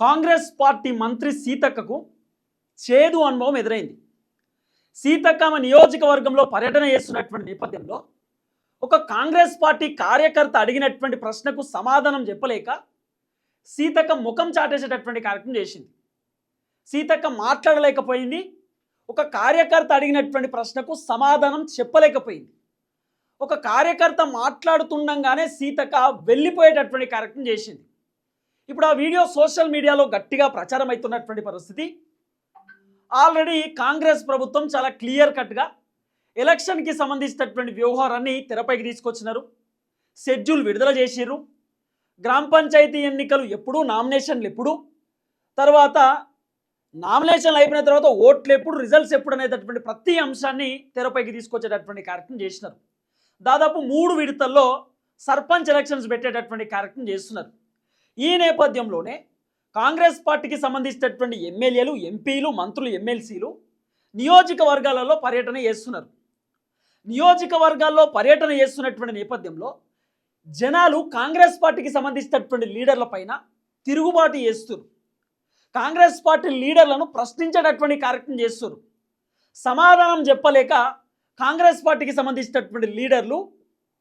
Congress party మంత్రి సీతక్కకు చేదు అనుభవం ఎదురైంది. సీతక్క ఆమె నియోజకవర్గంలో పర్యటన చేస్తున్నటువంటి నేపథ్యంలో ఒక కాంగ్రెస్ పార్టీ కార్యకర్త అడిగినటువంటి ప్రశ్నకు సమాధానం చెప్పలేక సీతక్క ముఖం చాటేసేటటువంటి కార్యక్రమం చేసింది. సీతక్క మాట్లాడలేకపోయింది. ఒక కార్యకర్త అడిగినటువంటి ప్రశ్నకు సమాధానం చెప్పలేకపోయింది. ఒక కార్యకర్త మాట్లాడుతుండగానే సీతక్క వెళ్ళిపోయేటటువంటి కార్యక్రమం చేసింది. ఇప్పుడు ఆ వీడియో సోషల్ మీడియాలో గట్టిగా ప్రచారం అవుతున్నటువంటి పరిస్థితి. ఆల్రెడీ కాంగ్రెస్ ప్రభుత్వం చాలా క్లియర్ కట్గా ఎలక్షన్కి సంబంధించినటువంటి వ్యవహారాన్ని తెరపైకి తీసుకొచ్చినారు. షెడ్యూల్ విడుదల చేసిర్రు. గ్రామ పంచాయతీ ఎన్నికలు ఎప్పుడు నామినేషన్లు ఎప్పుడు? తర్వాత నామినేషన్లు అయిపోయిన తర్వాత ఓట్లు ఎప్పుడు? రిజల్ట్స్ ఎప్పుడు? అనేటటువంటి ప్రతి అంశాన్ని తెరపైకి తీసుకొచ్చేటటువంటి కార్యక్రమం చేసినారు. దాదాపు మూడు విడతల్లో సర్పంచ్ ఎలక్షన్స్ పెట్టేటటువంటి కార్యక్రమం చేస్తున్నారు. ఈ నేపథ్యంలోనే కాంగ్రెస్ పార్టీకి సంబంధించినటువంటి ఎమ్మెల్యేలు ఎంపీలు మంత్రులు ఎమ్మెల్సీలు నియోజకవర్గాలలో పర్యటన చేస్తున్నారు. నియోజకవర్గాల్లో పర్యటన చేస్తున్నటువంటి నేపథ్యంలో జనాలు కాంగ్రెస్ పార్టీకి సంబంధించినటువంటి లీడర్ల పైన తిరుగుబాటు చేస్తున్నారు. కాంగ్రెస్ పార్టీ లీడర్లను ప్రశ్నించేటటువంటి కార్యక్రమం చేస్తున్నారు. సమాధానం చెప్పలేక కాంగ్రెస్ పార్టీకి సంబంధించినటువంటి లీడర్లు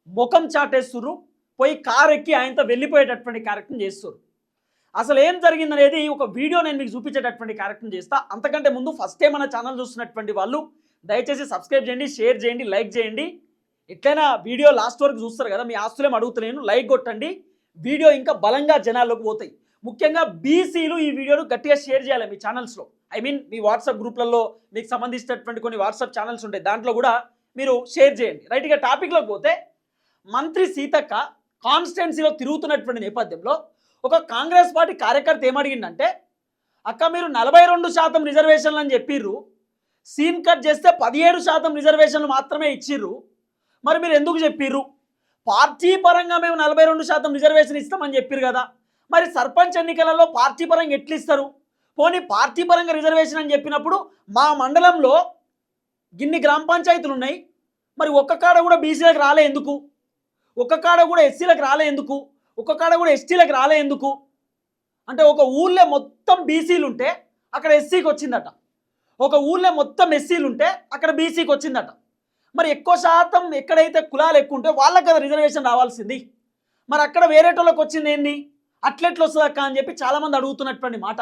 ముఖం చాటేస్తున్నారు. పోయి కారు ఎక్కి ఆయనతో వెళ్ళిపోయేటటువంటి కార్యక్రమం చేస్తారు. అసలు ఏం జరిగిందనేది ఒక వీడియో నేను మీకు చూపించేటటువంటి కార్యక్రమం చేస్తా. అంతకంటే ముందు ఫస్ట్ టైం మన ఛానల్ చూస్తున్నటువంటి వాళ్ళు దయచేసి సబ్స్క్రైబ్ చేయండి షేర్ చేయండి లైక్ చేయండి. ఎట్లయినా వీడియో లాస్ట్ వరకు చూస్తారు కదా మీ ఆస్తులేం అడుగుతలేను లైక్ కొట్టండి. వీడియో ఇంకా బలంగా జనాల్లోకి పోతాయి. ముఖ్యంగా బీసీలు ఈ వీడియోను గట్టిగా షేర్ చేయాలి మీ ఛానల్స్లో ఐ మీన్ మీ వాట్సాప్ గ్రూప్లలో మీకు సంబంధించినటువంటి కొన్ని వాట్సాప్ ఛానల్స్ ఉంటాయి. దాంట్లో కూడా మీరు షేర్ చేయండి. రైట్గా టాపిక్లోకి పోతే మంత్రి సీతక్క కాన్స్టెన్సీలో తిరుగుతున్నటువంటి నేపథ్యంలో ఒక కాంగ్రెస్ పార్టీ కార్యకర్త ఏమడిగిందంటే అక్క మీరు నలభై రెండు శాతం రిజర్వేషన్లు అని చెప్పిర్రు. సీన్ కట్ చేస్తే పదిహేడు శాతం రిజర్వేషన్లు మాత్రమే ఇచ్చిర్రు. మరి మీరు ఎందుకు చెప్పిర్రు? పార్టీ పరంగా మేము నలభై రెండు శాతం రిజర్వేషన్ ఇస్తామని చెప్పిర్రు కదా. మరి సర్పంచ్ ఎన్నికలలో పార్టీ పరంగా ఎట్లిస్తారు? పోనీ పార్టీ పరంగా రిజర్వేషన్ అని చెప్పినప్పుడు మా మండలంలో గిన్ని గ్రామ పంచాయతీలు ఉన్నాయి మరి ఒక్క కాడ కూడా బీసీలకు రాలే ఎందుకు? ఒక్క కాడ కూడా ఎస్సీలకు రాలే ఎందుకు? ఒక్క కాడ కూడా ఎస్టీలకు రాలే ఎందుకు? అంటే ఒక ఊళ్ళో మొత్తం బీసీలు ఉంటే అక్కడ ఎస్సీకి వచ్చిందట. ఒక ఊళ్ళో మొత్తం ఎస్సీలు ఉంటే అక్కడ బీసీకి వచ్చిందట. మరి ఎక్కువ శాతం ఎక్కడైతే కులాలు ఎక్కువ ఉంటే వాళ్ళకి కదా రిజర్వేషన్ రావాల్సింది. మరి అక్కడ వేరేటోళ్ళకి వచ్చింది ఏంది? అట్లెట్లు వస్తుంది అక్క అని చెప్పి చాలామంది అడుగుతున్నటువంటి మాట.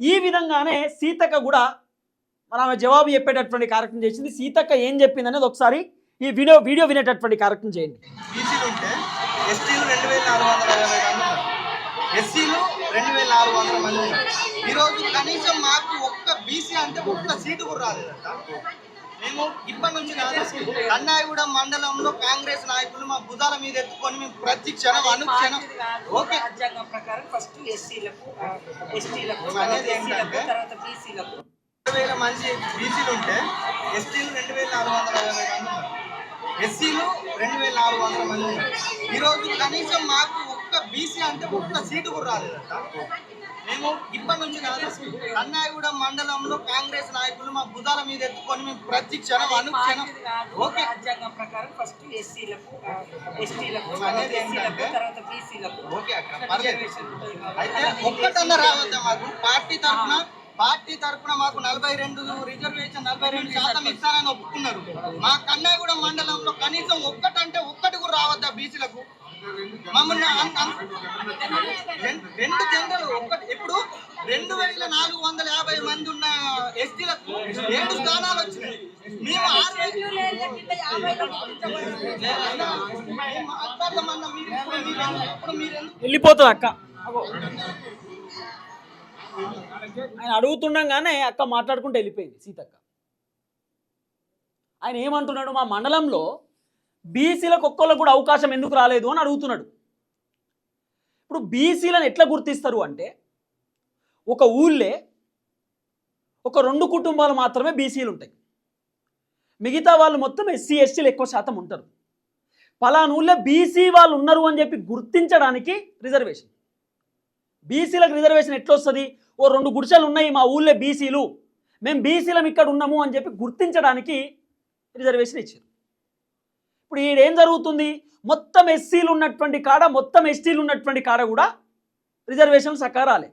ఈ విధంగానే సీతక్క కూడా మన ఆమె జవాబు చెప్పేటటువంటి కార్యక్రమం చేసింది. సీతక్క ఏం చెప్పింది అనేది ఒకసారి ఈ వీడియో వీడియో వినేటటువంటి కార్యక్రమం చేయండి. ఎస్టీలు రెండు వేల నాలుగు వందల యాభై మంది ఎస్సీలు రెండు వేల నాలుగు వందల మంది ఈరోజు కనీసం మాకు ఒక్క బీసీ అంటే ఒక్క సీటు కూడా రాలేదట. మేము ఇప్పటి నుంచి కాదు కన్నాయగూడెం మండలంలో కాంగ్రెస్ నాయకులు మా బుధాల మీద ఎత్తుకొని మేము ప్రతి క్షణం అనుక్షణం ఓకే. రాజ్యాంగం ప్రకారం ఫస్ట్ ఎస్సీలకు ఎస్టీలకు అనేది తర్వాత ఏంటంటే? తర్వాత బీసీలకు. రెండు వేల మంది బీసీలు ఉంటే ఎస్టీలు రెండు వేల నాలుగు వందల మంది ఉన్నారు. ఎస్సీలు రెండు వేల నాలుగు వందల మంది. ఉన్నారు ఈరోజు కనీసం మాకు ఒక్క బీసీ అంటే ఒక్క సీటు కూడా రాలేదట. మేము ఇప్పటి నుంచి కాదు కన్నాయగూడెం మండలంలో కాంగ్రెస్ నాయకులు మా బుధాల మీద ఎత్తుకొని మేము ప్రతి క్షణం అనుక్షణం ఓకే. రాజ్యాంగం ప్రకారం ఫస్ట్ ఎస్సీలకు ఎస్టీలకు తర్వాత అనేది ఎస్సీలకు ఏంటంటే? తర్వాత బీసీలకు. ఓకే అక్క పర్లేదు. రిజర్వేషన్ ఉంటుంది. అయితే ఒక్కటన్నా రావద్దా మాకు? పార్టీ తరఫున పార్టీ తరఫున మాకు నలభై రెండు రిజర్వేషన్ నలభై రెండు శాతం ఇస్తానని ఒప్పుకున్నారు మా కన్నాగూడెం మండలంలో కనీసం ఒక్కటంటే ఒక్కటి కూడా రావద్దా బీసీలకు మమ్మల్ని రెండు జనరల్ ఒక్కటి ఇప్పుడు రెండు వేల నాలుగు వందల యాభై మంది ఉన్న ఎస్టీలకు ఏడు స్థానాలు వచ్చినాయి మేము ఆరు మేము వెళ్ళిపోతుంది అక్క ఆయన అడుగుతుండగానే అక్క మాట్లాడుకుంటూ వెళ్ళిపోయింది సీతక్క. ఆయన ఏమంటున్నాడు మా మండలంలో బీసీలకు ఒక్కళ్ళకు కూడా అవకాశం ఎందుకు రాలేదు అని అడుగుతున్నాడు. ఇప్పుడు బీసీలను ఎట్లా గుర్తిస్తారు అంటే ఒక ఊళ్ళే ఒక రెండు కుటుంబాలు మాత్రమే బీసీలు ఉంటాయి. మిగతా వాళ్ళు మొత్తం ఎస్సీ ఎస్టీలు ఎక్కువ శాతం ఉంటారు. పలానా ఊళ్ళో బీసీ వాళ్ళు ఉన్నారు అని చెప్పి గుర్తించడానికి రిజర్వేషన్. బీసీలకు రిజర్వేషన్ ఎట్లా వస్తుంది ఓ రెండు గుడిసెలు ఉన్నాయి మా ఊళ్ళో బీసీలు. మేము బీసీలం ఇక్కడ ఉన్నాము అని చెప్పి గుర్తించడానికి రిజర్వేషన్ ఇచ్చారు. ఇప్పుడు ఈడేం జరుగుతుంది? మొత్తం ఎస్సీలు ఉన్నటువంటి కాడ మొత్తం ఎస్టీలు ఉన్నటువంటి కాడ కూడా రిజర్వేషన్లు సకారాలే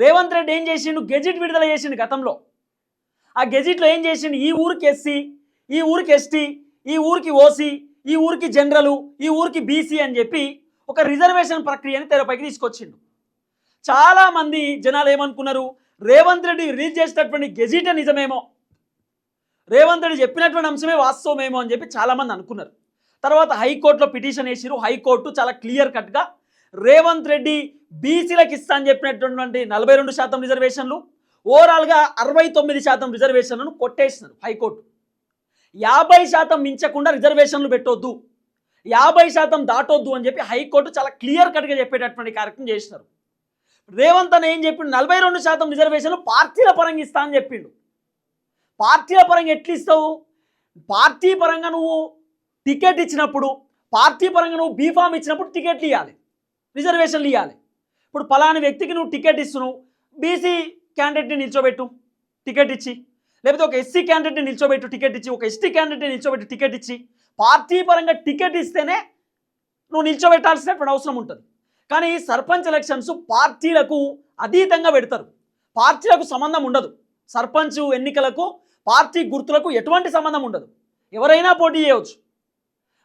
రేవంత్ రెడ్డి ఏం చేసిండు? గెజిట్ విడుదల చేసిండు గతంలో. ఆ గెజిట్లో ఏం చేసిండు? ఈ ఊరికి ఎస్సీ ఈ ఊరికి ఎస్టీ ఈ ఊరికి ఓసీ ఈ ఊరికి జనరలు ఈ ఊరికి బీసీ అని చెప్పి ఒక రిజర్వేషన్ ప్రక్రియని తెరపైకి తీసుకొచ్చిండు. చాలామంది జనాలు ఏమనుకున్నారు? రేవంత్ రెడ్డి రిలీజ్ చేసినటువంటి గెజిట నిజమేమో? రేవంత్ రెడ్డి చెప్పినటువంటి అంశమే వాస్తవమేమో అని చెప్పి చాలామంది అనుకున్నారు. తర్వాత హైకోర్టులో పిటిషన్ వేసిరు హైకోర్టు చాలా క్లియర్ కట్గా రేవంత్ రెడ్డి బీసీలకు ఇస్తా అని చెప్పినటువంటి నలభై రెండు శాతం రిజర్వేషన్లు ఓవరాల్గా అరవై తొమ్మిది శాతం రిజర్వేషన్లను కొట్టేసినారు హైకోర్టు. యాభై శాతం మించకుండా రిజర్వేషన్లు పెట్టొద్దు. యాభై శాతం దాటొద్దు అని చెప్పి హైకోర్టు చాలా క్లియర్ కట్గా చెప్పేటటువంటి కార్యక్రమం చేసినారు. రేవంత్ అని ఏం చెప్పిండు? నలభై రెండు శాతం రిజర్వేషన్లు పార్టీల పరంగా ఇస్తా అని చెప్పిండు. పార్టీల పరంగా ఎట్లా ఇస్తావు? పార్టీ పరంగా నువ్వు టికెట్ ఇచ్చినప్పుడు పార్టీ పరంగా నువ్వు బీఫామ్ ఇచ్చినప్పుడు టికెట్లు ఇవ్వాలి రిజర్వేషన్లు ఇవ్వాలి ఇప్పుడు పలాని వ్యక్తికి నువ్వు టికెట్ ఇస్తున్నావు. బీసీ క్యాండిడేట్ని నిల్చోబెట్టు టికెట్ ఇచ్చి. లేకపోతే ఒక ఎస్సీ క్యాండిడేట్ని నిల్చోబెట్టు టికెట్ ఇచ్చి. ఒక ఎస్టీ క్యాండిడేట్ని నిల్చోబెట్టు టికెట్ ఇచ్చి. పార్టీ పరంగా టికెట్ ఇస్తేనే నువ్వు నిల్చోబెట్టాల్సినటువంటి అవసరం ఉంటుంది. కానీ సర్పంచ్ ఎలక్షన్స్ పార్టీలకు అతీతంగా పెడతారు. పార్టీలకు సంబంధం ఉండదు. సర్పంచ్ ఎన్నికలకు పార్టీ గుర్తులకు ఎటువంటి సంబంధం ఉండదు. ఎవరైనా పోటీ చేయవచ్చు.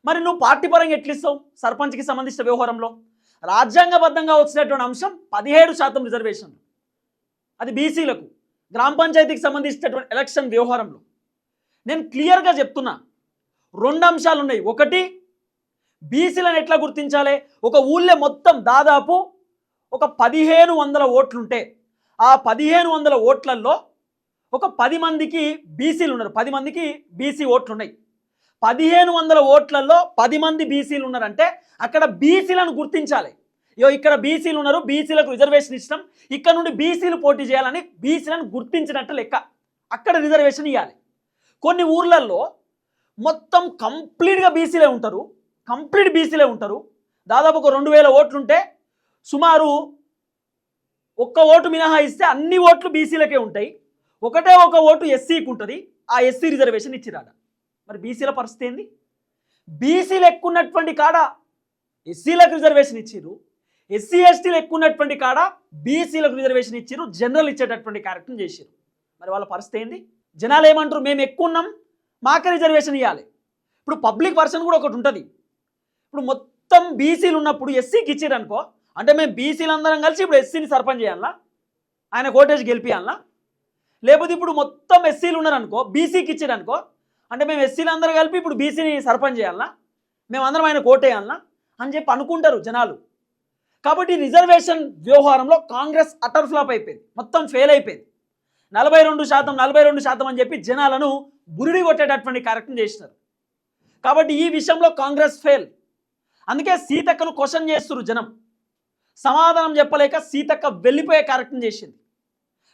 మరి నువ్వు పార్టీ పరంగా ఎట్లా ఇస్తావు సర్పంచ్కి సంబంధించిన వ్యవహారంలో? రాజ్యాంగబద్ధంగా వచ్చినటువంటి అంశం పదిహేడు శాతం రిజర్వేషన్లు అది బీసీలకు గ్రామ పంచాయతీకి సంబంధించినటువంటి ఎలక్షన్ వ్యవహారంలో. నేను క్లియర్గా చెప్తున్నా. రెండు అంశాలు ఉన్నాయి ఒకటి బీసీలను ఎట్లా గుర్తించాలి? ఒక ఊళ్ళో మొత్తం దాదాపు ఒక పదిహేను వందల ఓట్లుంటే ఆ పదిహేను వందల ఓట్లల్లో ఒక పది మందికి బీసీలు ఉన్నారు. పది మందికి బీసీ ఓట్లు ఉన్నాయి పదిహేను వందల ఓట్లలో పది మంది బీసీలు ఉన్నారంటే అక్కడ బీసీలను గుర్తించాలి. యో ఇక్కడ బీసీలు ఉన్నారు బీసీలకు రిజర్వేషన్ ఇష్టం ఇక్కడ నుండి బీసీలు పోటీ చేయాలని బీసీలను గుర్తించినట్టు లెక్క. అక్కడ రిజర్వేషన్ ఇవ్వాలి కొన్ని ఊర్లలో మొత్తం కంప్లీట్గా బీసీలే ఉంటారు. కంప్లీట్ బీసీలే ఉంటారు. దాదాపు ఒక రెండు వేల ఓట్లుంటే సుమారు ఒక్క ఓటు మినహాయిస్తే అన్ని ఓట్లు బీసీలకే ఉంటాయి. ఒకటే ఒక ఓటు ఎస్సీకి ఉంటుంది ఆ ఎస్సీ రిజర్వేషన్ ఇచ్చిరాడ. మరి బీసీల పరిస్థితి ఏంది? బీసీలు ఎక్కువ ఉన్నటువంటి కాడ ఎస్సీలకు రిజర్వేషన్ ఇచ్చిర్రు. ఎస్సీ ఎస్టీలు ఎక్కువ ఉన్నటువంటి కాడ బీసీలకు రిజర్వేషన్ ఇచ్చిర్రు. జనరల్ ఇచ్చేటటువంటి కార్యక్రమం చేసిర్రు. మరి వాళ్ళ పరిస్థితి ఏంది? జనాలు ఏమంటారు మేము ఎక్కువ ఉన్నాం మాకే రిజర్వేషన్ ఇవ్వాలి ఇప్పుడు పబ్లిక్ పర్సన్ కూడా ఒకటి ఉంటుంది. ఇప్పుడు మొత్తం బీసీలు ఉన్నప్పుడు ఎస్సీకి ఇచ్చిర్రు అనుకో అంటే మేము బీసీలు అందరం కలిసి ఇప్పుడు ఎస్సీని సర్పంచ్ చేయాలా? ఆయన కోటేజ్ గెలిపియాలా? లేకపోతే ఇప్పుడు మొత్తం ఎస్సీలు ఉన్నారనుకో బీసీకి ఇచ్చారనుకో అంటే మేము ఎస్సీలు అందరూ కలిపి ఇప్పుడు బీసీని సర్పంచ్ చేయాలా? మేము అందరం ఆయన కోటేయాలనా అని చెప్పి అనుకుంటారు జనాలు. కాబట్టి రిజర్వేషన్ వ్యవహారంలో కాంగ్రెస్ అటర్ ఫ్లాప్ అయిపోయింది. మొత్తం ఫెయిల్ అయిపోయింది. నలభై రెండు శాతం నలభై రెండు శాతం అని చెప్పి జనాలను బురిడి కొట్టేటటువంటి కార్యక్రమం చేసినారు. కాబట్టి ఈ విషయంలో కాంగ్రెస్ ఫెయిల్. అందుకే సీతక్కను క్వశ్చన్ చేస్తురు జనం. సమాధానం చెప్పలేక సీతక్క వెళ్ళిపోయే కార్యక్రమం చేసింది.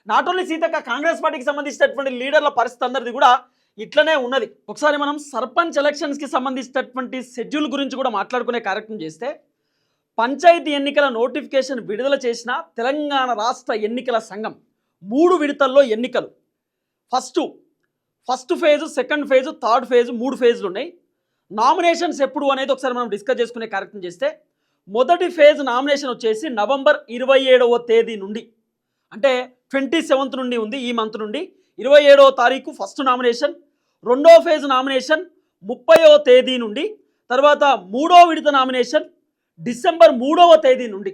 నాట్ ఓన్లీ సీతక్క కాంగ్రెస్ పార్టీకి సంబంధించినటువంటి లీడర్ల పరిస్థితి అందరిది కూడా ఇట్లనే ఉన్నది. ఒకసారి మనం సర్పంచ్ ఎలక్షన్స్కి సంబంధించినటువంటి షెడ్యూల్ గురించి కూడా మాట్లాడుకునే కార్యక్రమం చేస్తే పంచాయతీ ఎన్నికల నోటిఫికేషన్ విడుదల చేసిన తెలంగాణ రాష్ట్ర ఎన్నికల సంఘం మూడు విడతల్లో ఎన్నికలు. First first phase second phase third phase మూడు ఫేజులు ఉన్నాయి. నామినేషన్స్ ఎప్పుడు అనేది ఒకసారి మనం డిస్కస్ చేసుకునే కార్యక్రమం చేస్తే మొదటి ఫేజ్ నామినేషన్ వచ్చేసి నవంబర్ ఇరవై ఏడవ తేదీ నుండి. అంటే ట్వంటీ సెవెంత్ నుండి ఉంది ఈ మంత్ నుండి. ఇరవై ఏడవ తారీఖు ఫస్ట్ నామినేషన్ రెండో ఫేజ్ నామినేషన్ ముప్పైవ తేదీ నుండి తర్వాత మూడో విడత నామినేషన్ డిసెంబర్ మూడవ తేదీ నుండి.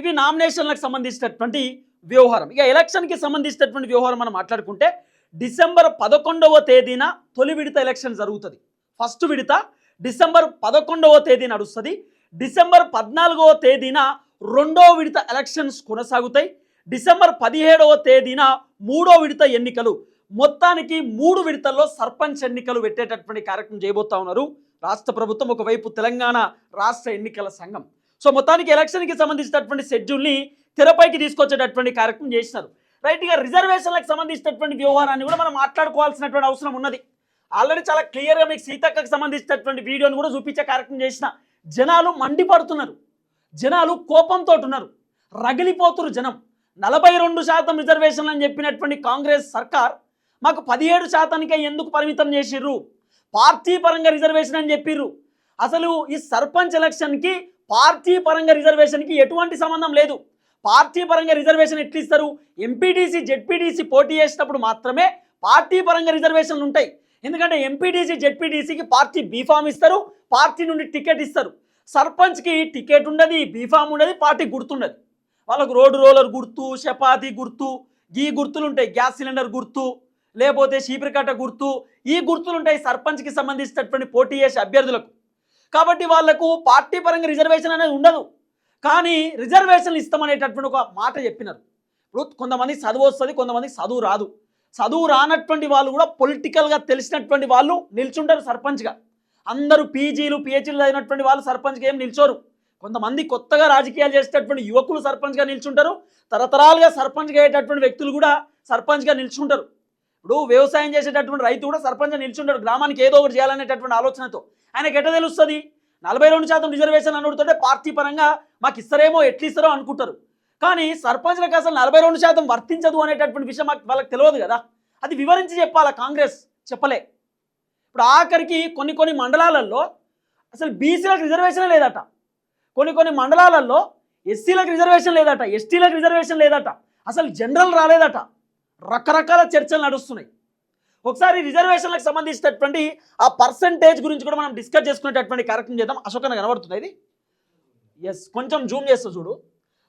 ఇవి నామినేషన్లకు సంబంధించినటువంటి వ్యవహారం. ఇక ఎలక్షన్కి సంబంధించినటువంటి వ్యవహారం మనం మాట్లాడుకుంటే డిసెంబర్ పదకొండవ తేదీన తొలి విడత ఎలక్షన్ జరుగుతుంది. ఫస్ట్ విడత డిసెంబర్ పదకొండవ తేదీ నడుస్తుంది. డిసెంబర్ పద్నాలుగవ తేదీన రెండో విడత ఎలక్షన్స్ కొనసాగుతాయి. డిసెంబర్ పదిహేడవ తేదీన మూడో విడత ఎన్నికలు. మొత్తానికి మూడు విడతల్లో సర్పంచ్ ఎన్నికలు పెట్టేటటువంటి కార్యక్రమం చేయబోతా ఉన్నారు. రాష్ట్ర ప్రభుత్వం ఒకవైపు తెలంగాణ రాష్ట్ర ఎన్నికల సంఘం. సో మొత్తానికి ఎలక్షన్కి సంబంధించినటువంటి షెడ్యూల్ని తెరపైకి తీసుకొచ్చేటటువంటి కార్యక్రమం చేసినారు. రైట్ ఇక రిజర్వేషన్లకు సంబంధించినటువంటి వ్యవహారాన్ని కూడా మనం మాట్లాడుకోవాల్సినటువంటి అవసరం ఉన్నది. ఆల్రెడీ చాలా క్లియర్గా మీకు సీతక్కకు సంబంధించినటువంటి వీడియోని కూడా చూపించే కార్యక్రమం చేసిన జనాలు మండిపడుతున్నారు. జనాలు కోపంతో ఉన్నారు రగిలిపోతున్నారు జనం. నలభై రెండు శాతం రిజర్వేషన్లు అని చెప్పినటువంటి కాంగ్రెస్ సర్కార్ మాకు పదిహేడు శాతానికే ఎందుకు పరిమితం చేసిర్రు? పార్టీ పరంగా రిజర్వేషన్ అని చెప్పిర్రు. అసలు ఈ సర్పంచ్ ఎలక్షన్కి పార్టీ పరంగా రిజర్వేషన్కి ఎటువంటి సంబంధం లేదు. పార్టీ పరంగా రిజర్వేషన్ ఎట్లా ఇస్తారు ఎంపీటీసీ జెడ్పీటీసీ పోటీ చేసినప్పుడు మాత్రమే పార్టీ పరంగా రిజర్వేషన్లు ఉంటాయి. ఎందుకంటే ఎంపీటీసీ జెడ్పీటీసీకి పార్టీ బీఫామ్ ఇస్తారు పార్టీ నుండి టికెట్ ఇస్తారు. సర్పంచ్కి టికెట్ ఉండదు బీఫామ్ ఉండదు పార్టీ గుర్తుండదు. వాళ్ళకు రోడ్డు రోలర్ గుర్తు చపాతి గుర్తు ఈ గుర్తులు ఉంటాయి గ్యాస్ సిలిండర్ గుర్తు లేకపోతే చీపిరికట్ట గుర్తు ఈ గుర్తులు ఉంటాయి సర్పంచ్కి సంబంధించినటువంటి పోటీ చేసే అభ్యర్థులకు. కాబట్టి వాళ్ళకు పార్టీ పరంగా రిజర్వేషన్ అనేది ఉండదు. కానీ రిజర్వేషన్లు ఇస్తామనేటటువంటి ఒక మాట చెప్పినారు. ఇప్పుడు కొంతమంది చదువు వస్తుంది కొంతమందికి చదువు రాదు. చదువు రానటువంటి వాళ్ళు కూడా పొలిటికల్గా తెలిసినటువంటి వాళ్ళు నిల్చుంటారు సర్పంచ్గా. అందరూ పీజీలు పిహెచ్లు అయినటువంటి వాళ్ళు సర్పంచ్గా ఏం నిల్చోరు. కొంతమంది కొత్తగా రాజకీయాలు చేసేటటువంటి యువకులు సర్పంచ్గా నిల్చుంటారు. తరతరాలుగా సర్పంచ్గా అయ్యేటటువంటి వ్యక్తులు కూడా సర్పంచ్గా నిల్చుంటారు. ఇప్పుడు వ్యవసాయం చేసేటటువంటి రైతు కూడా సర్పంచ్గా నిల్చుంటాడు. గ్రామానికి ఏదో ఒకటి చేయాలనేటటువంటి ఆలోచనతో. ఆయనకి ఎట్ట తెలుస్తుంది? నలభై రెండు శాతం రిజర్వేషన్ అనుడుతుంటే పార్టీ పరంగా మాకు ఇస్తారేమో ఎట్లు ఇస్తారో అనుకుంటారు. కానీ సర్పంచ్లకు అసలు నలభై రెండు శాతం వర్తించదు అనేటటువంటి విషయం మాకు వాళ్ళకి తెలియదు కదా. అది వివరించి చెప్పాలా కాంగ్రెస్? చెప్పలే. ఇప్పుడు ఆఖరికి కొన్ని కొన్ని మండలాలలో అసలు బీసీలకు రిజర్వేషన్ లేదట. కొన్ని కొన్ని మండలాలలో ఎస్సీలకు రిజర్వేషన్ లేదట ఎస్టీలకు రిజర్వేషన్ లేదట. అసలు జనరల్ రాలేదట. రకరకాల చర్చలు నడుస్తున్నాయి. ఒకసారి రిజర్వేషన్లకు సంబంధించినటువంటి ఆ పర్సంటేజ్ గురించి కూడా మనం డిస్కస్ చేసుకునేటటువంటి కార్యక్రమం చేద్దాం. అశోకన కనబడుతుంది ఇది? ఎస్ కొంచెం జూమ్ చేస్తా చూడు.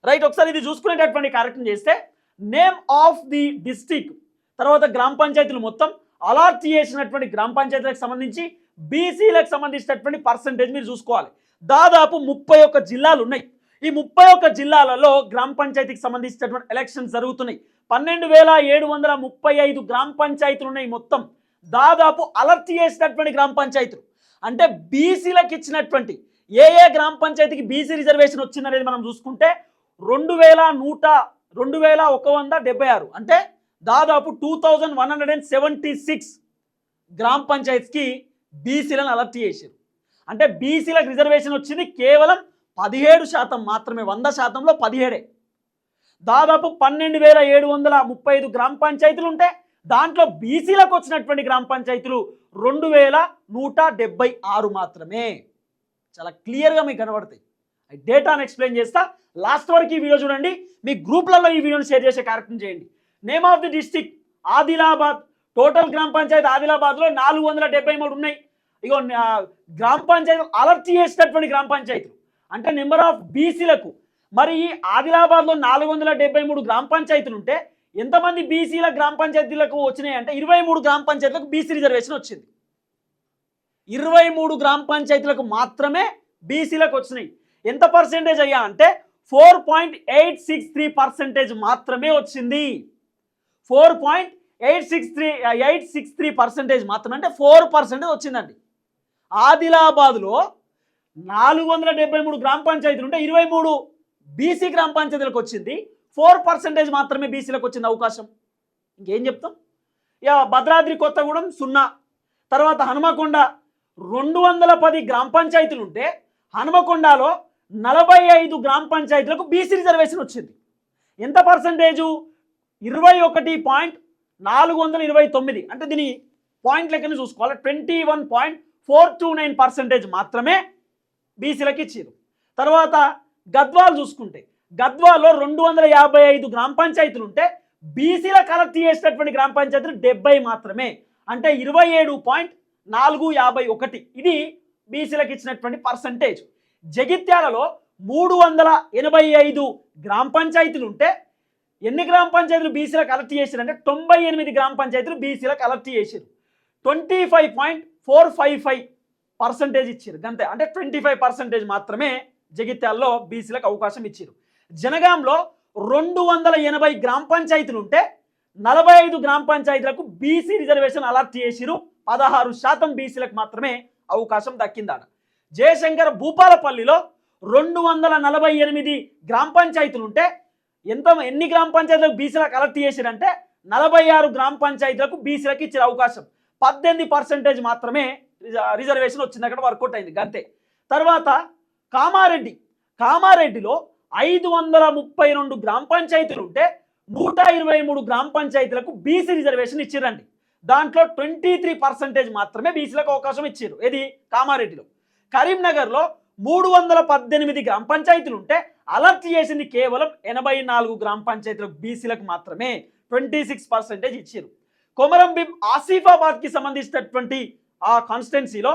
రైట్ ఒకసారి ఇది చూసుకునేటటువంటి కార్యక్రమం చేస్తే నేమ్ ఆఫ్ ది డిస్టిక్ తర్వాత గ్రామ పంచాయతీలు మొత్తం అలాట్ చేసినటువంటి గ్రామ పంచాయతీలకు సంబంధించి బీసీలకు సంబంధించినటువంటి పర్సంటేజ్ మీరు చూసుకోవాలి. దాదాపు ముప్పై ఒక్క జిల్లాలు ఉన్నాయి. ఈ ముప్పై ఒక్క జిల్లాలలో గ్రామ పంచాయతీకి సంబంధించినటువంటి ఎలక్షన్స్ జరుగుతున్నాయి. పన్నెండు వేల ఏడు వందల ముప్పై ఐదు గ్రామ పంచాయతీలు ఉన్నాయి మొత్తం. దాదాపు అలర్ట్ చేసినటువంటి గ్రామ పంచాయతీలు. అంటే బీసీలకు ఇచ్చినటువంటి ఏ ఏ గ్రామ పంచాయతీకి బీసీ రిజర్వేషన్ వచ్చిందనేది మనం చూసుకుంటే రెండు వేల నూట రెండు వేల ఒక వంద డెబ్బై ఆరు. అంటే దాదాపు two thousand one hundred and seventy six గ్రామ పంచాయత్కి బీసీలను అలర్ట్ చేశారు. అంటే బీసీలకు రిజర్వేషన్ వచ్చింది కేవలం పదిహేడు శాతం మాత్రమే వంద శాతంలో పదిహేడే. దాదాపు పన్నెండు వేల ఏడు వందల ముప్పై ఐదు గ్రామ పంచాయతీలు ఉంటే దాంట్లో బీసీలకు వచ్చినటువంటి గ్రామ పంచాయతీలు రెండు వేల నూట డెబ్బై ఆరు మాత్రమే. చాలా క్లియర్గా మీకు కనబడతాయి. డేటాను ఎక్స్ప్లెయిన్ చేస్తా. లాస్ట్ వరకు ఈ వీడియో చూడండి. మీ గ్రూప్లలో ఈ వీడియోని షేర్ చేసే కార్యక్రమం చేయండి. Name of the district Adilabad. Total గ్రామ పంచాయతీ ఆదిలాబాద్లో నాలుగు వందల డెబ్బై మూడు ఉన్నాయి. ఇగో గ్రామ పంచాయతీ అలర్ట్ చేసినటువంటి గ్రామ పంచాయతీలు. అంటే నెంబర్ ఆఫ్ బీసీలకు. మరి ఈ ఆదిలాబాద్లో నాలుగు వందల డెబ్బై మూడు గ్రామ పంచాయతీలు ఉంటే ఎంతమంది బీసీల గ్రామ పంచాయతీలకు వచ్చినాయి అంటే ఇరవై మూడు గ్రామ పంచాయతీలకు బీసీ రిజర్వేషన్ వచ్చింది. ఇరవై మూడు గ్రామ పంచాయతీలకు మాత్రమే బీసీలకు వచ్చినాయి. ఎంత పర్సెంటేజ్ అయ్యా? అంటే four point eight six three percentage మాత్రమే వచ్చింది. Four point eight six three eight six three percentage మాత్రమే అంటే ఫోర్ పర్సెంటేజ్ వచ్చిందండి. ఆదిలాబాద్లో నాలుగు వందల డెబ్బై మూడు గ్రామ పంచాయతీలు ఉంటే ఇరవై మూడు బీసీ గ్రామ పంచాయతీలకు వచ్చింది. ఫోర్ పర్సెంటేజ్ మాత్రమే బీసీలకు వచ్చింది అవకాశం. ఇంకేం చెప్తాం? ఇక భద్రాద్రి కొత్తగూడెం సున్నా. తర్వాత హనుమకొండ రెండు వందల పది గ్రామ పంచాయతీలు ఉంటే హనుమకొండలో నలభై ఐదు గ్రామ పంచాయతీలకు బీసీ రిజర్వేషన్ వచ్చింది. ఎంత పర్సంటేజు ఇరవై ఒకటి పాయింట్ నాలుగు వందల ఇరవై తొమ్మిది. అంటే దీని పాయింట్ లెక్కన చూసుకోవాలి. Twenty one point four two nine percentage మాత్రమే బీసీలకు ఇచ్చారు తర్వాత గద్వాలు చూసుకుంటే గద్వాల్లో రెండు వందల యాభై ఐదు గ్రామ పంచాయతీలు ఉంటే బీసీల కలెక్ట్ చేసినటువంటి గ్రామ పంచాయతీలు డెబ్బై మాత్రమే. అంటే ఇరవై ఏడు పాయింట్ నాలుగు యాభై ఒకటి. ఇది బీసీలకు ఇచ్చినటువంటి పర్సంటేజ్ జగిత్యాలలో మూడు వందల ఎనభై ఐదు గ్రామ పంచాయతీలు ఉంటే ఎన్ని గ్రామ పంచాయతీలు బీసీలకు అలర్ట్ చేశారు అంటే తొంభై ఎనిమిది గ్రామ పంచాయతీలు బీసీలకు అలర్ట్ చేశారు twenty five point four five five percentage ఇచ్చారు అంతే అంటే ట్వంటీ ఫైవ్ పర్సెంటేజ్ మాత్రమే జగిత్యాల్లో బీసీలకు అవకాశం ఇచ్చారు జనగాంలో రెండు వందల ఎనభై గ్రామ పంచాయతీలు ఉంటే నలభై ఐదు గ్రామ పంచాయతీలకు బీసీ రిజర్వేషన్ అలర్ట్ చేసిరు పదహారు శాతం బీసీలకు మాత్రమే అవకాశం దక్కిందాడ జయశంకర్ భూపాలపల్లిలో రెండు వందల నలభై ఎనిమిది గ్రామ పంచాయతీలు ఉంటే ఎంత ఎన్ని గ్రామ పంచాయతీలకు బీసీలకు అలర్ట్ చేసిరంటే నలభై ఆరు గ్రామ పంచాయతీలకు బీసీలకు ఇచ్చిన అవకాశం. పద్దెనిమిది పర్సెంటేజ్ మాత్రమే రిజర్వేషన్ వచ్చింది. అక్కడ వర్కౌట్ అయింది. అంతే. తర్వాత కామారెడ్డి. కామారెడ్డిలో ఐదు వందల ముప్పై రెండు గ్రామ పంచాయతీలు ఉంటే నూట ఇరవై మూడు గ్రామ పంచాయతీలకు బీసీ రిజర్వేషన్ ఇచ్చిరండి దాంట్లో ట్వంటీ త్రీ పర్సెంటేజ్ మాత్రమే బీసీలకు అవకాశం ఇచ్చారు ఇది కామారెడ్డిలో. కరీంనగర్లో మూడు వందల పద్దెనిమిది గ్రామ పంచాయతీలు ఉంటే అలర్ట్ చేసింది కేవలం ఎనభై నాలుగు గ్రామ పంచాయతీలకు బీసీలకు మాత్రమే. ట్వంటీ సిక్స్ పర్సెంటేజ్ ఇచ్చారు కొమరం భీం ఆసిఫాబాద్కి సంబంధించినటువంటి ఆ కాన్స్టిట్యున్సీలో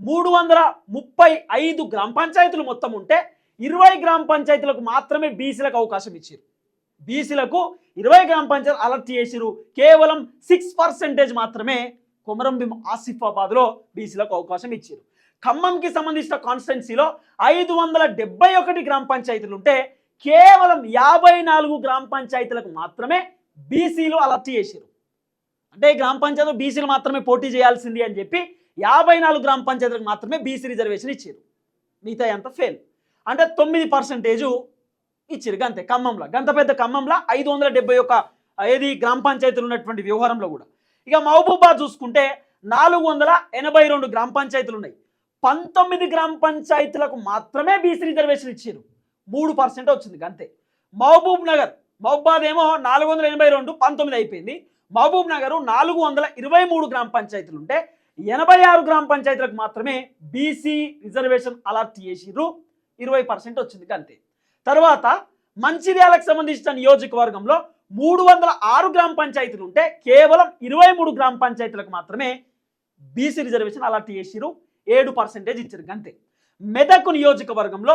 మూడు వందల ముప్పై ఐదు గ్రామ పంచాయతీలు మొత్తం ఉంటే ఇరవై గ్రామ పంచాయతీలకు మాత్రమే బీసీలకు అవకాశం ఇచ్చారు బీసీలకు ఇరవై గ్రామ పంచాయతీ అలర్ట్ చేసిరు కేవలం సిక్స్ పర్సెంటేజ్ మాత్రమే కొమరం భీం ఆసిఫాబాద్లో బీసీలకు అవకాశం ఇచ్చారు ఖమ్మంకి సంబంధించిన కాన్స్టిట్యున్సీలో ఐదు వందల డెబ్బై ఒకటి గ్రామ పంచాయతీలు ఉంటే కేవలం యాభై నాలుగు గ్రామ పంచాయతీలకు మాత్రమే బీసీలు అలర్ట్ చేశారు. అంటే గ్రామ పంచాయతీ బీసీలు మాత్రమే పోటీ చేయాల్సింది అని చెప్పి యాభై నాలుగు గ్రామ పంచాయతీలకు మాత్రమే బీసీ రిజర్వేషన్ ఇచ్చారు. మిగతా ఎంత? ఫెయిల్. అంటే తొమ్మిది పర్సెంటేజు ఇచ్చారు గంతే. ఖమ్మంలో. గంత పెద్ద ఖమ్మంలో ఐదు వందల డెబ్బై ఒక ఏది గ్రామ పంచాయతీలు ఉన్నటువంటి వ్యవహారంలో కూడా. ఇక మహబూబాద్ చూసుకుంటే నాలుగు వందల ఎనభై రెండు గ్రామ పంచాయతీలు ఉన్నాయి. పంతొమ్మిది గ్రామ పంచాయతీలకు మాత్రమే బీసీ రిజర్వేషన్ ఇచ్చారు మూడు పర్సెంట్ వచ్చింది అంతే. మహబూబ్ నగర్ మహబాద్ ఏమో నాలుగు వందల ఎనభై రెండు పంతొమ్మిది అయిపోయింది. మహబూబ్ నగర్ నాలుగు వందల ఇరవై మూడు గ్రామ పంచాయతీలు ఉంటే ఎనభై ఆరు గ్రామ పంచాయతీలకు మాత్రమే బీసీ రిజర్వేషన్ అలర్ట్ చేసిర్రు. ఇరవై పర్సెంట్ వచ్చింది అంతే. తర్వాత మంచిర్యాలకు సంబంధించిన నియోజకవర్గంలో మూడు వందల ఆరు గ్రామ పంచాయతీలు ఉంటే కేవలం ఇరవై మూడు గ్రామ పంచాయతీలకు మాత్రమే బీసీ రిజర్వేషన్ అలర్ట్ చేసిరు ఏడు పర్సెంటేజ్ ఇచ్చారు అంతే మెదక్ నియోజకవర్గంలో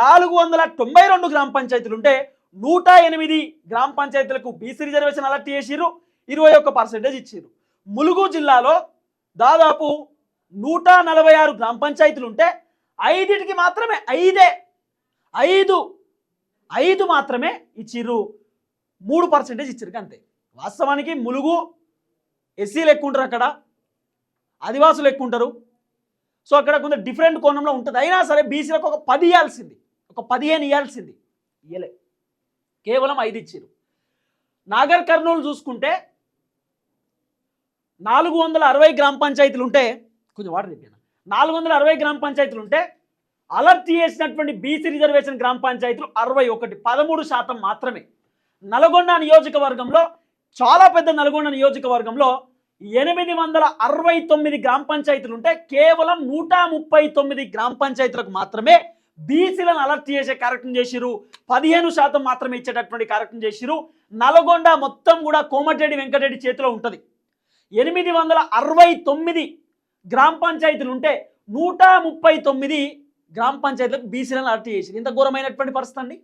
నాలుగు వందల తొంభై రెండు గ్రామ పంచాయతీలు ఉంటే నూట ఎనిమిది గ్రామ పంచాయతీలకు బీసీ రిజర్వేషన్ అలర్ట్ చేసిరు ఇరవై ఒక్క పర్సెంటేజ్ ఇచ్చారు ములుగు జిల్లాలో దాదాపు నూట నలభై ఆరు గ్రామ పంచాయతీలు ఉంటే ఐదింటికి మాత్రమే ఐదే. ఐదు ఐదు మాత్రమే ఇచ్చిర్రు. మూడు పర్సెంటేజ్ ఇచ్చారు అంతే వాస్తవానికి ములుగు ఎస్సీలు ఎక్కువ ఉంటారు అక్కడ ఆదివాసులు ఎక్కువ ఉంటారు. సో అక్కడ కొంత డిఫరెంట్ కోణంలో ఉంటుంది. అయినా సరే బీసీలకు ఒక పది ఇవ్వాల్సింది ఒక పదిహేను ఇవ్వాల్సింది ఇయ్యలే. కేవలం ఐదు ఇచ్చారు నాగర్ కర్నూలు చూసుకుంటే నాలుగు వందల అరవై గ్రామ పంచాయతీలు ఉంటే కొంచెం వాటర్ చెప్పాను నాలుగు వందల అరవై గ్రామ పంచాయతీలు ఉంటే అలర్ట్ చేసినటువంటి బీసీ రిజర్వేషన్ గ్రామ పంచాయతీలు అరవై ఒకటి పదమూడు శాతం మాత్రమే. నల్గొండ నియోజకవర్గంలో చాలా పెద్ద నల్గొండ నియోజకవర్గంలో ఎనిమిది వందల అరవై తొమ్మిది గ్రామ పంచాయతీలు ఉంటే కేవలం నూట ముప్పై తొమ్మిది గ్రామ పంచాయతీలకు మాత్రమే బీసీలను అలర్ట్ చేసే కార్యక్రమం చేసిరు పదిహేను శాతం మాత్రమే ఇచ్చేటటువంటి కార్యక్రమం చేసిరు నల్గొండ మొత్తం కూడా కోమటిరెడ్డి వెంకటరెడ్డి చేతిలో ఉంటుంది. ఎనిమిది వందల అరవై తొమ్మిది గ్రామ పంచాయతీలు ఉంటే నూట ముప్పై తొమ్మిది గ్రామ పంచాయతీలకు బీసీలను అలర్ట్ చేసింది ఇంత ఘోరమైనటువంటి పరిస్థితి అండి.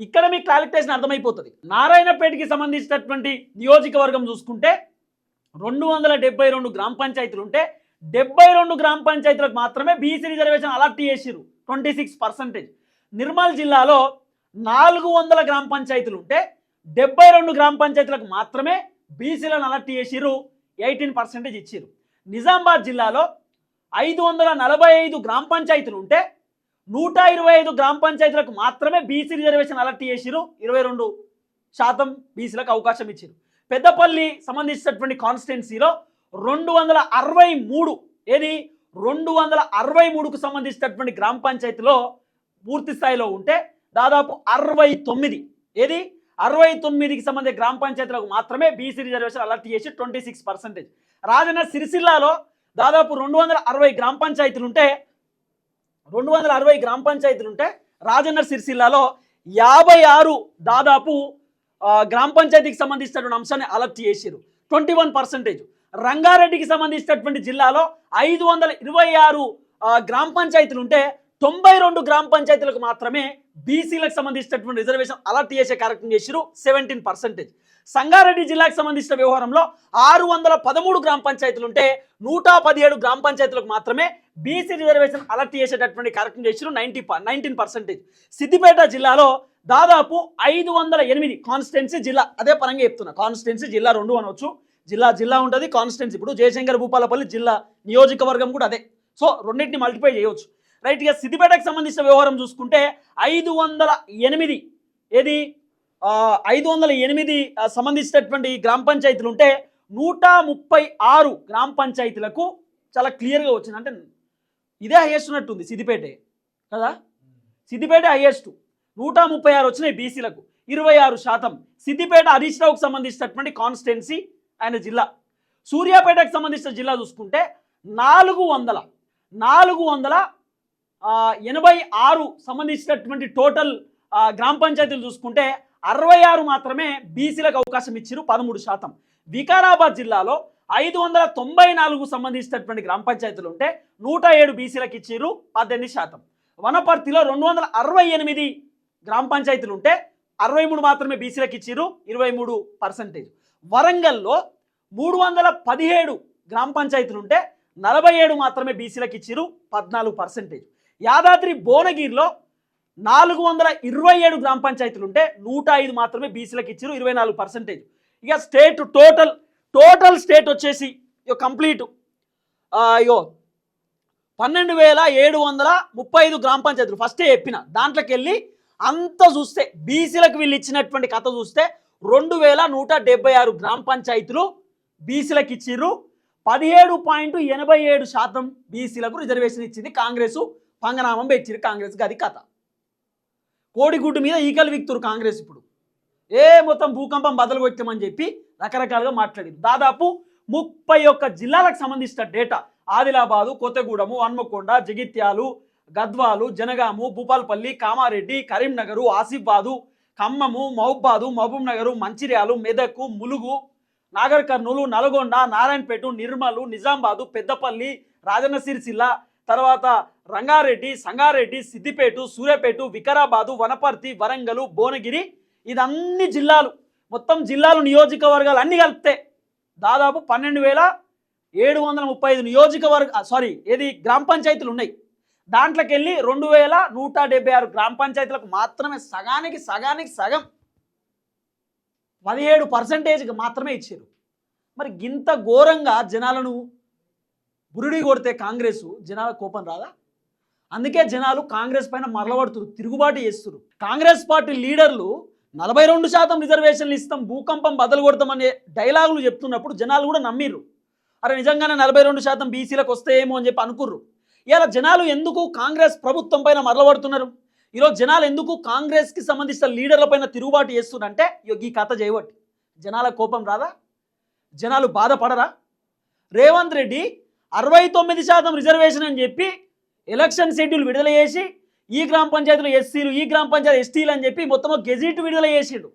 ఇక్కడ మీకు క్లారిఫికేషన్ అర్థమైపోతుంది. నారాయణపేటకి సంబంధించినటువంటి నియోజకవర్గం చూసుకుంటే రెండు వందల డెబ్బై రెండు గ్రామ పంచాయతీలు ఉంటే డెబ్బై రెండు గ్రామ పంచాయతీలకు మాత్రమే బీసీ రిజర్వేషన్ అలర్ట్ చేసిరు ట్వంటీ సిక్స్ పర్సెంటేజ్ నిర్మల్ జిల్లాలో నాలుగు వందల గ్రామ పంచాయతీలు ఉంటే డెబ్బై రెండు గ్రామ పంచాయతీలకు మాత్రమే బీసీలను అలర్ట్ చేసిరు ఎయిటీన్ పర్సెంటేజ్ ఇచ్చిరు నిజామాబాద్ జిల్లాలో ఐదు వందల నలభై ఐదు గ్రామ పంచాయతీలు ఉంటే నూట ఇరవై ఐదు గ్రామ పంచాయతీలకు మాత్రమే బీసీ రిజర్వేషన్ అలర్ట్ చేసిరు ఇరవై రెండు శాతం బీసీలకు అవకాశం ఇచ్చారు పెద్దపల్లి సంబంధించినటువంటి కాన్స్టిట్యున్సీలో రెండు వందల అరవై మూడు ఏది? రెండు వందల అరవై మూడుకు సంబంధించినటువంటి గ్రామ పంచాయతీలో పూర్తి స్థాయిలో ఉంటే దాదాపు అరవై తొమ్మిది ఏది? అరవై తొమ్మిదికి సంబంధించిన గ్రామ పంచాయతీలకు మాత్రమే బీసీ రిజర్వేషన్ అలర్ట్ చేసి ట్వంటీ సిక్స్ పర్సెంటేజ్ రాజన్న సిరిసిల్లాలో దాదాపు రెండు వందల అరవై గ్రామ పంచాయతీలు ఉంటే రెండు వందల అరవై గ్రామ పంచాయతీలు ఉంటే రాజన్న సిరిసిల్లాలో యాభై ఆరు దాదాపు గ్రామ పంచాయతీకి సంబంధించినటువంటి అంశాన్ని అలర్ట్ చేశారు ట్వంటీ వన్ పర్సెంటేజ్ రంగారెడ్డికి సంబంధించినటువంటి జిల్లాలో ఐదు వందల ఇరవై ఆరు గ్రామ పంచాయతీలు ఉంటే తొంభై రెండు గ్రామ పంచాయతీలకు మాత్రమే బీసీలకు సంబంధించినటువంటి రిజర్వేషన్ అలర్ట్ చేసే కార్యక్రమం చేశారు సెవెంటీన్ పర్సెంటేజ్ సంగారెడ్డి జిల్లాకు సంబంధించిన వ్యవహారంలో ఆరు వందల పదమూడు గ్రామ పంచాయతీలు ఉంటే నూట పదిహేడు గ్రామ పంచాయతీలకు మాత్రమే బీసీ రిజర్వేషన్ అలర్ట్ చేసేటటువంటి కార్యక్రమం చేశారు నైన్టీ నైన్టీన్ పర్సెంటేజ్ సిద్దిపేట జిల్లాలో దాదాపు ఐదు వందల ఎనిమిది కాన్స్టిట్యున్సీ జిల్లా అదే పరంగా చెప్తున్నా. కాన్స్టిట్యున్సీ జిల్లా రెండు అనవచ్చు జిల్లా జిల్లా ఉంటుంది. కాన్స్టిట్యున్సీ ఇప్పుడు జయశంకర్ భూపాలపల్లి జిల్లా నియోజకవర్గం కూడా అదే. సో రెండింటిని మల్టిప్లై చేయవచ్చు రైట్ ఇక సిద్దిపేటకు సంబంధించిన వ్యవహారం చూసుకుంటే ఐదు వందల ఎనిమిది ఏది? ఐదు వందల ఎనిమిది సంబంధించినటువంటి గ్రామ పంచాయతీలు ఉంటే నూట ముప్పై ఆరు గ్రామ పంచాయతీలకు చాలా క్లియర్గా వచ్చింది. అంటే ఇదే హైయెస్ట్ ఉన్నట్టుంది సిద్దిపేటే. కదా? సిద్దిపేట హైయెస్ట్ నూట ముప్పై ఆరు వచ్చినాయి బీసీలకు. ఇరవై ఆరు శాతం. సిద్దిపేట హరీష్ రావుకు సంబంధించినటువంటి కాన్స్టిట్యున్సీ ఆయన జిల్లా. సూర్యాపేటకు సంబంధించిన జిల్లా చూసుకుంటే నాలుగు వందల నాలుగు వందల ఎనభై ఆరు సంబంధించినటువంటి టోటల్ గ్రామ పంచాయతీలు చూసుకుంటే అరవై ఆరు మాత్రమే బీసీలకు అవకాశం ఇచ్చారు పదమూడు శాతం. వికారాబాద్ జిల్లాలో ఐదు వందల తొంభై నాలుగు సంబంధించినటువంటి గ్రామ పంచాయతీలు ఉంటే నూట ఏడు బీసీలకు ఇచ్చిర్రు పద్దెనిమిది శాతం. వనపర్తిలో రెండు వందల అరవై ఎనిమిది గ్రామ పంచాయతీలు ఉంటే అరవై మూడు మాత్రమే బీసీలకు ఇచ్చిర్రు ఇరవై మూడు పర్సెంటేజ్. వరంగల్లో మూడు వందల పదిహేడు గ్రామ పంచాయతీలు ఉంటే నలభై ఏడు మాత్రమే బీసీలకు ఇచ్చిర్రు పద్నాలుగు పర్సెంటేజ్. యాదాద్రి భువనగిరిలో నాలుగు వందల ఇరవై ఏడు గ్రామ పంచాయతీలు ఉంటే నూట ఐదు మాత్రమే బీసీలకు ఇచ్చారు ఇరవై నాలుగు పర్సెంటేజ్. ఇక స్టేట్ టోటల్ టోటల్ స్టేట్ వచ్చేసి ఇక కంప్లీట్. అయ్యో పన్నెండు వేల ఏడు వందల ముప్పై ఐదు గ్రామ పంచాయతీలు ఫస్టే చెప్పిన. దాంట్లోకి వెళ్ళి అంతా చూస్తే బీసీలకు వీళ్ళు ఇచ్చినటువంటి కథ చూస్తే రెండు వేల నూట డెబ్బై ఆరు గ్రామ పంచాయతీలు బీసీలకు ఇచ్చిర్రు. పదిహేడు పాయింట్ ఎనభై ఏడు శాతం బీసీలకు రిజర్వేషన్ ఇచ్చింది కాంగ్రెస్. పంగనామం పెట్టిరు కాంగ్రెస్ గది కథ. కోడిగుడ్డు మీద ఈకలు విక్తురు కాంగ్రెస్ ఇప్పుడు. ఏ మొత్తం భూకంపం బదలు కొట్టామని చెప్పి రకరకాలుగా మాట్లాడింది దాదాపు ముప్పై ఒక్క జిల్లాలకు సంబంధించిన data. Adilabad Kothagudem Hanamkonda Jagtial Gadwal Jangaon Bhupalpally Kamareddy Karimnagar Asifabad Khammam Mahabubabad Mahabubnagar Mancherial Medak Mulugu Nagarkurnool Nalgonda Narayanpet Nirmal Nizamabad Peddapalli Rajanna Sircilla తర్వాత రంగారెడ్డి సంగారెడ్డి సిద్దిపేట సూర్యాపేట వికారాబాదు వనపర్తి వరంగల్ భువనగిరి ఇదన్ని జిల్లాలు. మొత్తం జిల్లాలు నియోజకవర్గాలు అన్ని కలిపితే దాదాపు పన్నెండు వేల ఏడు వందల ముప్పై ఐదు నియోజకవర్గ సారీ ఏది గ్రామ పంచాయతీలు ఉన్నాయి. దాంట్లోకి వెళ్ళి రెండు వేల నూట డెబ్బై ఆరు గ్రామ పంచాయతీలకు మాత్రమే సగానికి సగానికి సగం పదిహేడు పర్సెంటేజ్కి మాత్రమే ఇచ్చారు. మరి గింత ఘోరంగా జనాలను బురుడి కొడితే కాంగ్రెస్ జనాల కోపం రాదా? అందుకే జనాలు కాంగ్రెస్ పైన మరలబడుతురు తిరుగుబాటు చేస్తురు. కాంగ్రెస్ పార్టీ లీడర్లు నలభై రెండు శాతం రిజర్వేషన్లు ఇస్తాం భూకంపం బదలు కొడతామనే డైలాగులు చెప్తున్నప్పుడు జనాలు కూడా నమ్మిర్రు. అరే నిజంగానే నలభై రెండు శాతం బీసీలకు వస్తాయేమో అని చెప్పి అనుకుర్రు. ఇలా జనాలు ఎందుకు కాంగ్రెస్ ప్రభుత్వం పైన మరలబడుతున్నారు? ఈరోజు జనాలు ఎందుకు కాంగ్రెస్కి సంబంధించిన లీడర్ల పైన తిరుగుబాటు చేస్తున్నారంటే ఈ కథ చేయబట్టి. జనాల కోపం రాదా? జనాలు బాధపడరా? రేవంత్ రెడ్డి అరవై తొమ్మిది శాతం రిజర్వేషన్ అని చెప్పి ఎలక్షన్ షెడ్యూల్ విడుదల చేసి ఈ గ్రామ పంచాయతీలో ఎస్సీలు ఈ గ్రామ పంచాయతీ ఎస్టీలు అని చెప్పి మొత్తం గెజిట్ విడుదల చేసిండు.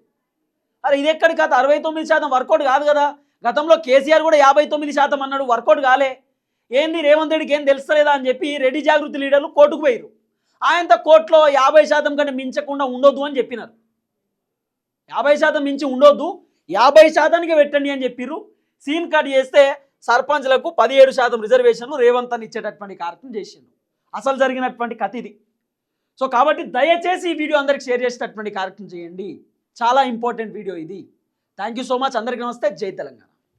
అరే ఇది ఎక్కడి కథ? అరవై తొమ్మిది శాతం వర్కౌట్ కాదు కదా? గతంలో కేసీఆర్ కూడా యాభై తొమ్మిది శాతం అన్నాడు వర్కౌట్ కాలే. ఏంది రేవంత్ రెడ్డికి ఏం తెలుస్తలేదా అని చెప్పి రెడ్డి జాగృతి లీడర్లు కోర్టుకు పోయారు ఆయనతో కోర్టులో యాభై శాతం కంటే మించకుండా ఉండొద్దు అని చెప్పినారు. యాభై శాతం మించి ఉండొద్దు యాభై శాతానికి పెట్టండి అని చెప్పిర్రు. సీన్ కట్ చేస్తే సర్పంచ్లకు పదిహేడు శాతం రిజర్వేషన్లు రేవంత్ అని ఇచ్చేటటువంటి కార్యక్రమం చేసిండు. అసలు జరిగినటువంటి కథ ఇది. సో కాబట్టి దయచేసి ఈ వీడియో అందరికి షేర్ చేసేటటువంటి కార్యక్రమం చేయండి. చాలా ఇంపార్టెంట్ వీడియో ఇది. Thank you so much. అందరికీ నమస్తే. జై తెలంగాణ.